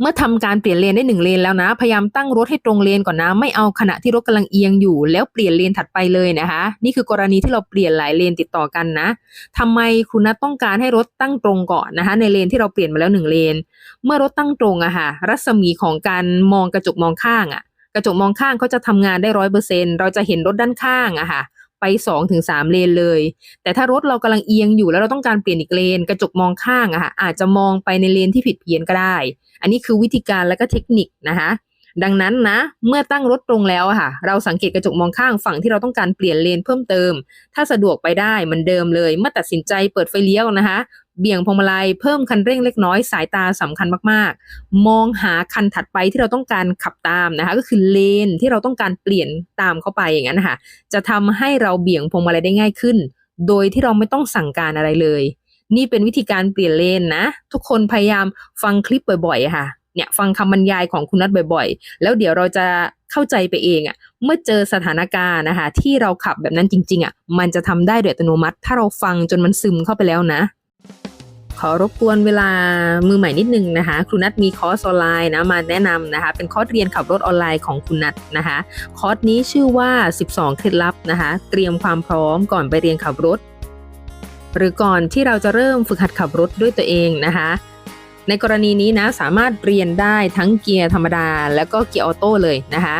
เมื่อทำการเปลี่ยนเลนได้หนึ่งเลนแล้วนะ พยายามตั้งรถให้ตรงเลนก่อนนะ ไม่เอาขณะที่รถกำลังเอียงอยู่ แล้วเปลี่ยนเลนถัดไปเลยนะคะ นี่คือกรณีที่เราเปลี่ยนหลายเลนติดต่อกันนะทำไมคุณนัทต้องการให้รถตั้งตรงก่อนนะคะ ในเลนที่เราเปลี่ยนมาแล้วหนึ่งเลน เมื่อรถตั้งตรงอะค่ะ รัศมีของการมองกระจกมองข้างอะกระจกมองข้างเขาจะทำงานได้ร้อยเปอร์เซ็นเราจะเห็นรถด้านข้างอะค่ะ ไปสองถึงสามเลนเลย แต่ถ้ารถเรากำลังเอียงอยู่แล้วเราต้องการเปลี่ยนอีกเลน กระจกมองข้างอะค่ะอาจจะมองไปในเลนที่ผิดเพี้ยนก็ได้ อันนี้คือวิธีการและก็เทคนิคนะคะดังนั้นนะ เมื่อตั้งรถตรงแล้วอะค่ะ เราสังเกตกระจกมองข้างฝั่งที่เราต้องการเปลี่ยนเลนเพิ่มเติม ถ้าสะดวกไปได้เหมือนเดิมเลย เมื่อตัดสินใจเปิดไฟเลี้ยวนะคะ เบี่ยงพวงมาลัยเพิ่มคันเร่งเล็กน้อยสายตาสำคัญมากๆ มองหาคันถัดไปที่เราต้องการขับตามนะคะก็คือเลนที่เราต้องการเปลี่ยนตามเข้าไปอย่างนั้นนะคะจะทำให้เราเบี่ยงพวงมาลัยได้ง่ายขึ้น โดยที่เราไม่ต้องสั่งการอะไรเลย นี่เป็นวิธีการเปลี่ยนเลนนะ ทุกคนพยายามฟังคลิปบ่อยๆค่ะเนี่ยฟังคำบรรยายของคุณนัทบ่อยๆ แล้วเดี๋ยวเราจะเข้าใจไปเองอะเมื่อเจอสถานการณ์นะคะที่เราขับแบบนั้นจริง ๆอะมันจะทำได้โดยอัตโนมัติ ถ้าเราฟังจนมันซึมเข้าไปแล้วนะ ขอรบกวนเวลามือใหม่นิดนึงนะคะ ครูนัทมีคอร์สออนไลน์นะมาแนะนำนะคะ เป็นคอร์สเรียนขับรถออนไลน์ของคุณนัทนะคะ คอร์สนี้ชื่อว่า 12 เคล็ดลับนะคะ เตรียมความพร้อมก่อนไปเรียนขับรถ หรือก่อนที่เราจะเริ่มฝึกหัดขับรถด้วยตัวเองนะคะในกรณีนี้นะสามารถเรียนได้ทั้งเกียร์ธรรมดา แล้วก็เกียร์ออโต้เลยนะคะ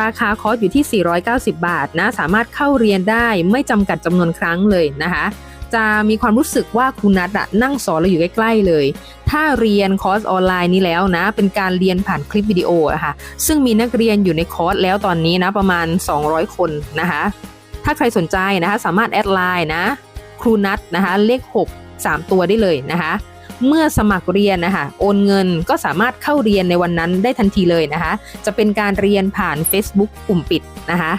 ราคาคอร์สอยู่ที่ 490 บาทนะ สามารถเข้าเรียนได้ไม่จำกัดจำนวนครั้งเลยนะคะ จะมีความรู้สึกว่าคุณนัทอะนั่งสอนเราอยู่ใกล้ๆเลย ถ้าเรียนคอร์สออนไลน์นี้แล้วนะ เป็นการเรียนผ่านคลิปวิดีโออะค่ะ ซึ่งมีนักเรียนอยู่ในคอร์สแล้วตอนนี้นะประมาณ 200 คนนะคะ ถ้าใครสนใจนะคะสามารถแอดไลน์นะครูนัทนะคะเลข 6 3 ตัวได้เลยนะคะ เมื่อสมัครเรียนนะคะโอนเงินก็สามารถเข้าเรียนในวันนั้นได้ทันทีเลยนะคะ จะเป็นการเรียนผ่าน Facebook กลุ่มปิดนะคะ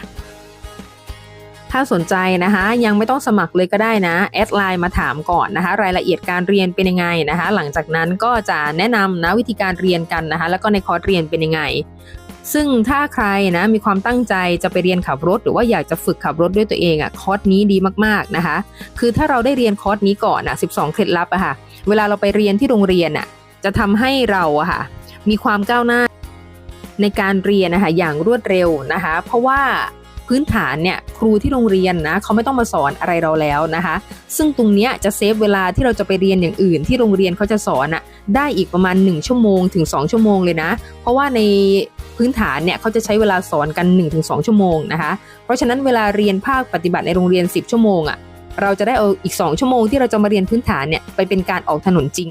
ถ้าสนใจนะคะยังไม่ต้องสมัครเลยก็ได้นะแอดไลน์มาถามก่อนนะคะ รายละเอียดการเรียนเป็นยังไงนะคะ หลังจากนั้นก็จะแนะนำนะวิธีการเรียนกันนะคะ แล้วก็ในคอร์สเรียนเป็นยังไง ซึ่งถ้าใครนะมีความตั้งใจจะไปเรียนขับรถ หรือว่าอยากจะฝึกขับรถด้วยตัวเองอะ่ะคอร์สนี้ดีมากๆนะคะ คือถ้าเราได้เรียนคอร์สนี้ก่อนอะ12 เคล็ดลับอะค่ะ เวลาเราไปเรียนที่โรงเรียนอะจะทำให้เราอะค่ะมีความก้าวหน้าในการเรียนนะคะอย่างรวดเร็วนะคะ เพราะว่า พื้นฐานเนี่ยครูที่โรงเรียนนะเขาไม่ต้องมาสอนอะไรเราแล้วนะคะ ซึ่งตรงเนี้ยจะเซฟเวลาที่เราจะไปเรียนอย่างอื่น ที่โรงเรียนเขาจะสอนอะได้อีกประมาณ 1 ชั่วโมงถึง 2 ชั่วโมงเลยนะ เพราะว่าในพื้นฐานเนี่ยเขาจะใช้เวลาสอนกัน 1-2 ชั่วโมงนะคะ เพราะฉะนั้นเวลาเรียนภาคปฏิบัติในโรงเรียน 10 ชั่วโมงอะเราจะได้เอาอีก 2 ชั่วโมงที่เราจะมาเรียนพื้นฐานเนี่ยไปเป็นการออกถนนจริง